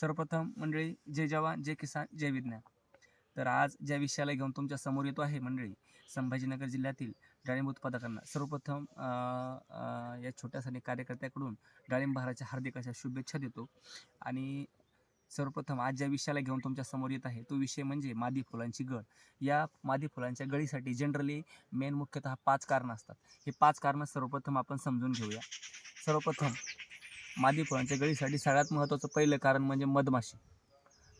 सर्वप्रथम मंडळी जय जवान जय किसान जय विज्ञान. तर आज ज्या विषयाला घेऊन तुमच्यासमोर येतो आहे मंडळी संभाजीनगर जिल्ह्यातील डाळिंब उत्पादकांना. सर्वप्रथम या छोट्यासाने कार्यकर्त्याकडून डाळिंब बहाराच्या हार्दिक अशा शुभेच्छा देतो. आणि सर्वप्रथम आज ज्या विषयाला घेऊन तुमच्यासमोर येत आहे तो विषय म्हणजे मादी फुलांची गळ. या मादी फुलांच्या गळीसाठी जनरली मेन मुख्यतः पाच कारणं असतात. हे पाच कारणं सर्वप्रथम आपण समजून घेऊया. सर्वप्रथम मादी फुलांच्या गळीसाठी सगळ्यात महत्त्वाचं पहिलं कारण म्हणजे मधमाशी.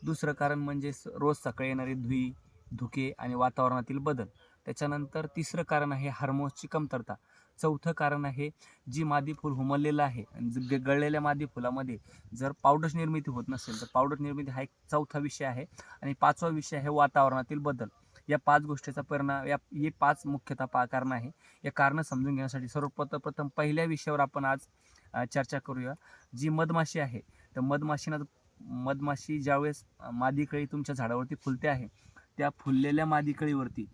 दुसरं कारण म्हणजे रोज सकाळी येणारी धुई धुके आणि वातावरणातील बदल. त्याच्यानंतर तिसरं कारण आहे हार्मोन्सची कमतरता. चौथं कारण आहे जी मादी फूल हुमललेलं आहे आणि गळलेल्या मादी फुलामध्ये जर पावडर निर्मिती होत नसेल तर पावडर निर्मिती हा एक चौथा विषय आहे आणि पाचवा विषय आहे वातावरणातील बदल. या पाच गोष्टीचा परिणाम या हे पाच मुख्यतः पा कारण आहे. या कारणं समजून घेण्यासाठी सर्वप्रथम प्रथम पहिल्या विषयावर आपण आज चर्चा करूया. जी मधमाशी आहे तर मधमाशीना मधमाशी ज्यावेळेस मादीकळी तुमच्या झाडावरती फुलते आहे त्या फुललेल्या मादीकळीवरती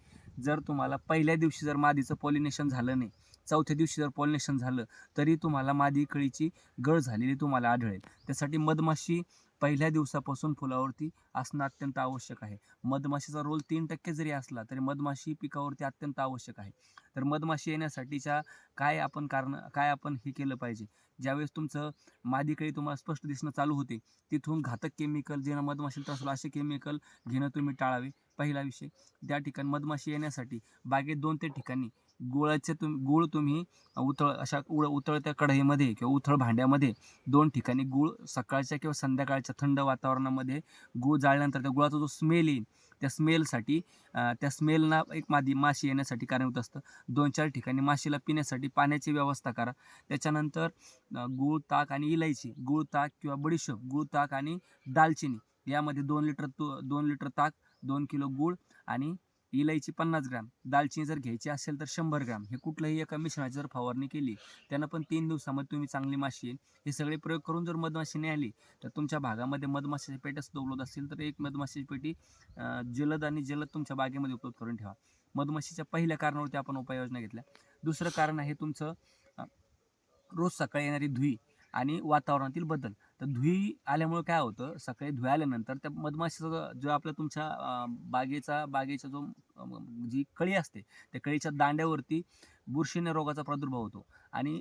जर तुम्हाला पहिल्या दिवशी जर मादीचं पॉलिनेशन झालं नाही चौथ्या दिवशी जर पॉलिनेशन झालं तरी तुम्हाला मादीकळीची गळ झालेली तुम्हाला आढळेल. त्यासाठी मधमाशी पहिल्या दिवसापासून फुलावरती असणं अत्यंत आवश्यक आहे. मधमाशीचा रोल तीन टक्के जरी असला तरी मधमाशी पिकावरती अत्यंत आवश्यक आहे. तर मधमाशी येण्यासाठीच्या काय आपण कारण काय आपण हे केलं पाहिजे? ज्यावेळेस तुमचं मादीकळी तुम्हाला स्पष्ट दिसणं चालू होते तिथून घातक केमिकल जे मधमाशी त्रास होईल असे केमिकल घेणं तुम्ही टाळावे. पहिला विषय त्या ठिकाणी मधमाशी येण्यासाठी बागेत दोन ते ठिकाणी गुळाचे तुम गुळ तुम्ही उतळ अशा उळ उतळत्या कढईमध्ये किंवा उथळ भांड्यामध्ये दोन ठिकाणी गुळ सकाळच्या किंवा संध्याकाळच्या थंड वातावरणामध्ये गुळ जाळल्यानंतर त्या गुळाचा जो स्मेल येईल त्या स्मेलसाठी त्या स्मेलना एक मादी माशी येण्यासाठी कारणीभूत असतं. दोन चार ठिकाणी माशीला पिण्यासाठी पाण्याची व्यवस्था करा. त्याच्यानंतर गूळ ताक आणि इलायची गूळ ताक किंवा बडीशोप गूळ ताक आणि दालचिनी यामध्ये दोन लिटर तू दोन लिटर ताक दोन किलो गूळ आणि इलायची पन्नास ग्रॅम. दालचिनी जर घ्यायची असेल तर शंभर ग्रॅम. हे कुठलंही एका मिश्रणाची जर फवारणी केली त्यानं पण तीन दिवसामध्ये तुम्ही चांगली माशी येईल हे सगळे प्रयोग करून जर मधमाशी नाही आली तर तुमच्या भागामध्ये मधमाशीच्या पेट्याच सुद्धा असतील तर एक मधमाशीची पेटी जलद आणि जलद तुमच्या बागेमध्ये उपलब्ध करून ठेवा. मधमाशीच्या पहिल्या कारणावरती आपण उपाययोजना घेतल्या. दुसरं कारण आहे तुमचं रोज सकाळी येणारी धुई आणि वातावरणातील बदल. तर धुई आल्यामुळे काय होतं? सकाळी धुई आल्यानंतर त्या मधमाशीचा जो- आपला आपल्या तुमच्या बागेचा बागेचा जो जी कळी असते त्या कळीच्या दांड्यावरती बुरशीने रोगाचा प्रादुर्भाव होतो. आणि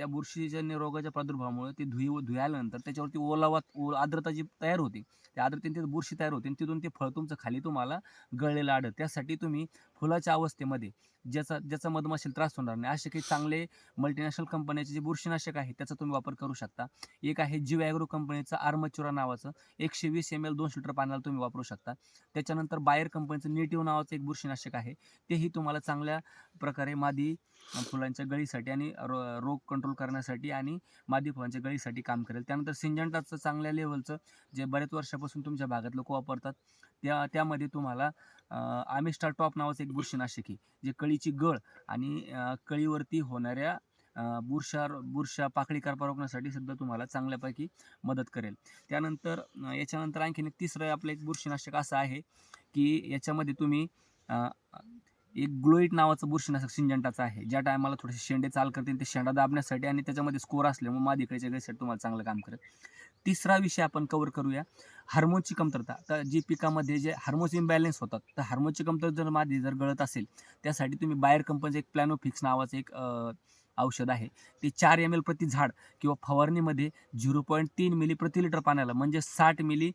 त्या बुरशीजन्य रोगाच्या प्रादुर्भावामुळे ती धुई धुयाल्यानंतर त्याच्यावरती ओलावा ओ आर्द्रता जी तयार होते त्या आर्द्रतेने ते बुरशी तयार होते आणि तिथून ते फळ तुमचं खाली तुम्हाला गळलेलं आढळ त्यासाठी तुम्ही फुलाच्या अवस्थेमध्ये ज्याचा ज्याचा मधमाशीला त्रास होणार नाही असे काही चांगले मल्टीनॅशनल कंपन्याचे जे बुरशीनाशक आहे त्याचा तुम्ही वापर करू शकता. एक आहे जीव ॲग्रो कंपनीचं आर्मचुरा नावाचं एकशे वीस एम एल दोन लिटर पाण्याला तुम्ही वापरू शकता. त्याच्यानंतर बायर कंपनीचं नेटिव्ह नावाचं एक बुरशीनाशक आहे तेही तुम्हाला चांगल्या प्रकारे मादी फुलांच्या गळीसाठी आणि रो रोग कंट्रोल करण्यासाठी आणि मादी फुलांच्या गळीसाठी काम करेल. त्यानंतर सिंजंटाचं चांगल्या लेवलचं जे बऱ्याच वर्षापासून तुमच्या भागात लोक वापरतात त्या त्यामध्ये तुम्हाला आमिस्टार टॉप नावाचं एक बुरशीनाशक आहे जे कळीची गळ आणि कळीवरती होणाऱ्या बुरशा बुरशा पाकळी करपा रोखण्यासाठी सुद्धा तुम्हाला चांगल्यापैकी मदत करेल. त्यानंतर याच्यानंतर आणखीन एक तिसरं आपलं एक बुरशीनाशक असं आहे की याच्यामध्ये तुम्ही एक ग्लोईट नावाचं बुरशीनाशक सिंजंटाचं आहे. ज्या टायमाला थोडेसे शेंडे चाल करतील ते शेंडा दाबण्यासाठी आणि त्याच्यामध्ये स्कोर असल्यामुळे मादीकडच्या सेट तुम्हाला चांगलं काम करेल. तिसरा विषय आपण कवर करूया. हार्मोनची कमतरता. तर जी पिकामध्ये जे हार्मोन्स इम्बॅलन्स होतात तर हार्मोनची कमतरता जर मादी जर गळत असेल त्यासाठी तुम्ही बाहेर कंपनीचं एक प्लॅनोफिक्स नावाचं एक औषध आहे. ते चार एम एल प्रति झाड किंवा फवारणीमध्ये झिरो पॉईंट तीन मिली प्रति लिटर पाण्याला म्हणजे साठ मिली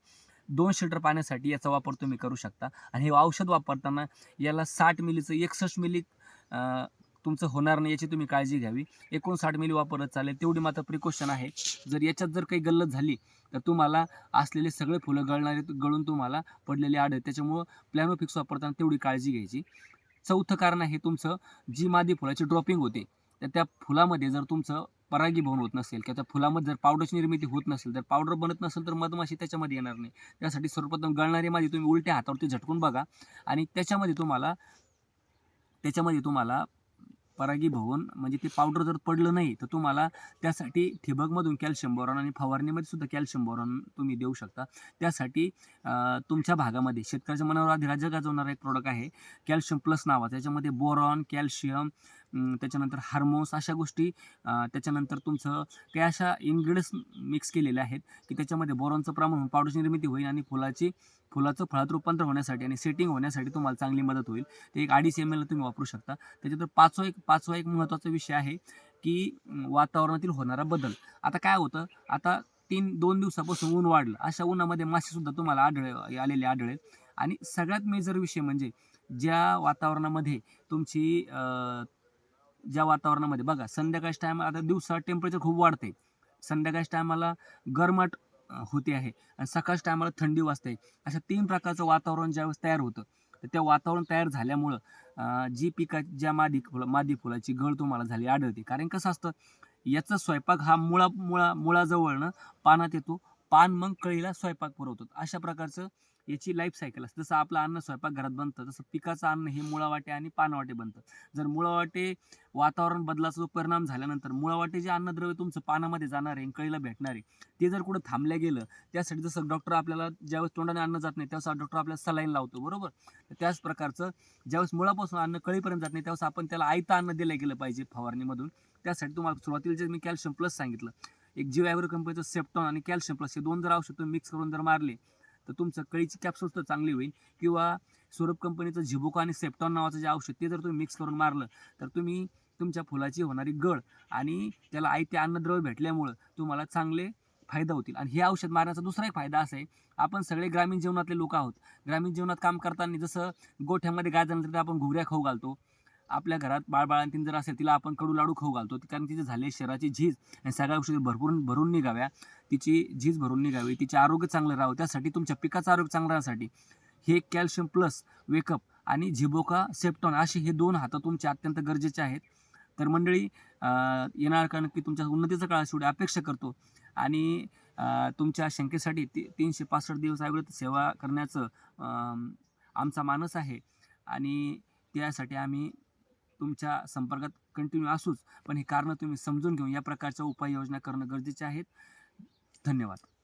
दोन शिटर पाण्यासाठी याचा वापर तुम्ही करू शकता. आणि हे औषध वापरताना याला साठ मिलीचं एकसष्ट मिली तुमचं होणार नाही याची तुम्ही काळजी घ्यावी. एकोणसाठ मिली वापरत चालेल तेवढी मात्र प्रिकॉशन आहे. जर याच्यात जर काही गल्लत झाली तर तुम्हाला असलेले सगळे फुलं गळणारे गळून तुम्हाला पडलेले आढळ त्याच्यामुळं प्लॅनोफिक्स वापरताना तेवढी काळजी घ्यायची. चौथं कारण आहे तुमचं जी मादी फुलाची ड्रॉपिंग होते तर त्या फुलामध्ये जर तुमचं परागीभवन होत नसेल किंवा त्या फुलामध्ये जर पावडरची निर्मिती होत नसेल तर पावडर बनत नसेल तर मधमाशी त्याच्यामध्ये येणार नाही. त्यासाठी सर्वप्रथम गळणारी मादी तुम्ही उलट्या हातावरती झटकून बघा. आणि त्याच्यामध्ये तुम्हाला त्याच्यामध्ये तुम्हाला परागीभवन म्हणजे ते पावडर जर पडलं नाही तर तुम्हाला त्यासाठी ठिबकमधून कॅल्शियम बोरॉन आणि फवारणीमध्ये सुद्धा कॅल्शियम बोरॉन तुम्ही देऊ शकता. त्यासाठी तुमच्या भागामध्ये शेतकऱ्याच्या मनावर अधिराज्य गाजवणारा एक प्रोडक्ट आहे कॅल्शियम प्लस नावाचा. त्याच्यामध्ये बोरॉन कॅल्शियम त्याच्यानंतर हार्मोन्स अशा गोष्टी त्याच्यानंतर तुमचं काही अशा इन्ग्रेडियंट्स मिक्स केलेले आहेत की त्याच्यामध्ये बोरॉनचं प्रमाण होऊन पावडरची निर्मिती होईल आणि फुलाची फुलाचं फळात रूपांतर होण्यासाठी आणि सेटिंग होण्यासाठी तुम्हाला चांगली मदत होईल. ते एक अडीच एम एल तुम्ही वापरू शकता. त्याच्यानंतर पाचवा एक पाचवा एक महत्त्वाचा विषय आहे की वातावरणातील होणारा बदल. आता काय होतं? आता तीन दोन दिवसापासून ऊन वाढलं. अशा उन्हामध्ये मासेसुद्धा तुम्हाला आढळ आलेले आढळेल. आणि सगळ्यात मेजर विषय म्हणजे ज्या वातावरणामध्ये तुमची ज्या वातावरणामध्ये. बघा संध्याकाळच्या टायमाला आता दिवसा टेम्परेचर खूप वाढते संध्याकाळच्या टायमाला गरमाट होते आहे. आणि सकाळच्या टायमाला थंडी वाजते. अशा तीन प्रकारचं वातावरण ज्यावेळेस तयार होतं तर त्या वातावरण तयार झाल्यामुळं जी पिका ज्या मादी फुलं मादी फुलाची गळ तुम्हाला झाली आढळते. कारण कसं असतं याचा स्वयंपाक हा मुळा मुळा मुळाजवळनं पानात येतो. पान मग कळीला स्वयंपाक पुरवतो अशा प्रकारचं याची लाईफ सायकल असते. जसं आपलं अन्न स्वयंपाकघरात बनतं तसं पिकाचं अन्न हे मुळावाटे आणि पानवाटे बनतं. जर मुळावाटे वातावरण बदलाचा जो परिणाम झाल्यानंतर मुळावाटे जे अन्नद्रव्य तुमचं पानामध्ये जाणार आहे कळीला भेटणार आहे ते जर कुठं थांबल्या गेलं त्यासाठी जसं डॉक्टर आपल्याला ज्यावेळेस तोंडाने अन्न जात नाही त्यावेळेस डॉक्टर आपल्याला सलाईन लावतो बरोबर? तर त्याच प्रकारचं ज्यावेळेस मुळापासून अन्न कळीपर्यंत जात नाही त्यावेळेस आपण त्याला आयता अन्न दिलं गेलं पाहिजे फवारणीमधून. त्यासाठी तुम्हाला सुरुवातीला जे मी कॅल्शियम प्लस सांगितलं एक जिओ ॲव्हर कंपनीचं सेप्टॉन आणि कॅल्शियम प्लस हे दोन जर औषध तुम्ही मिक्स करून जर मारले तर तुमचं कळीची कॅप्सूल तर चांगली होईल. किंवा स्वरूप कंपनीचं झिबुका आणि सेप्टॉन नावाचं जे औषध ते जर तुम्ही मिक्स करून मारलं तर तुम्ही तुमच्या फुलाची होणारी गळ आणि त्याला आयते अन्नद्रव्य भेटल्यामुळं तुम्हाला चांगले फायदा होतील. आणि हे औषध मारण्याचा दुसरा एक फायदा असा आहे आपण सगळे ग्रामीण जीवनातले लोक आहोत. ग्रामीण जीवनात काम करताना जसं गोठ्यामध्ये गाय झालं तर आपण घुगऱ्या खाऊ घालतो. आपल्या घरात बाळबाळांतीन जर असेल तिला आपण कडू लाडू खाऊ घालतो. कारण तिचे झाले शरीराची झीज आणि सगळ्या गोष्टी भरपूर भरून निघाव्या. तिची झीज भरून निघावी. तिचे आरोग्य चांगलं राहावं. त्यासाठी तुमच्या पिकाचं आरोग्य चांगलं राहण्यासाठी हे कॅल्शियम प्लस वेकअप आणि झिबोका सेप्टॉन असे हे दोन हात तुमचे अत्यंत गरजेचे आहेत. तर मंडळी येणार कारण की तुमच्या उन्नतीचा काळ शेवटी अपेक्षा करतो. आणि तुमच्या शंकेसाठी ती तीनशे पासष्ट दिवस अविरत सेवा करण्याचं आमचा मानस आहे. आणि त्यासाठी आम्ही तुमच्या संपर्कात कंटिन्यू असूच पण हे कारणं तुम्ही समजून घेऊन या प्रकारच्या उपाययोजना करणं गरजेचे आहेत. धन्यवाद.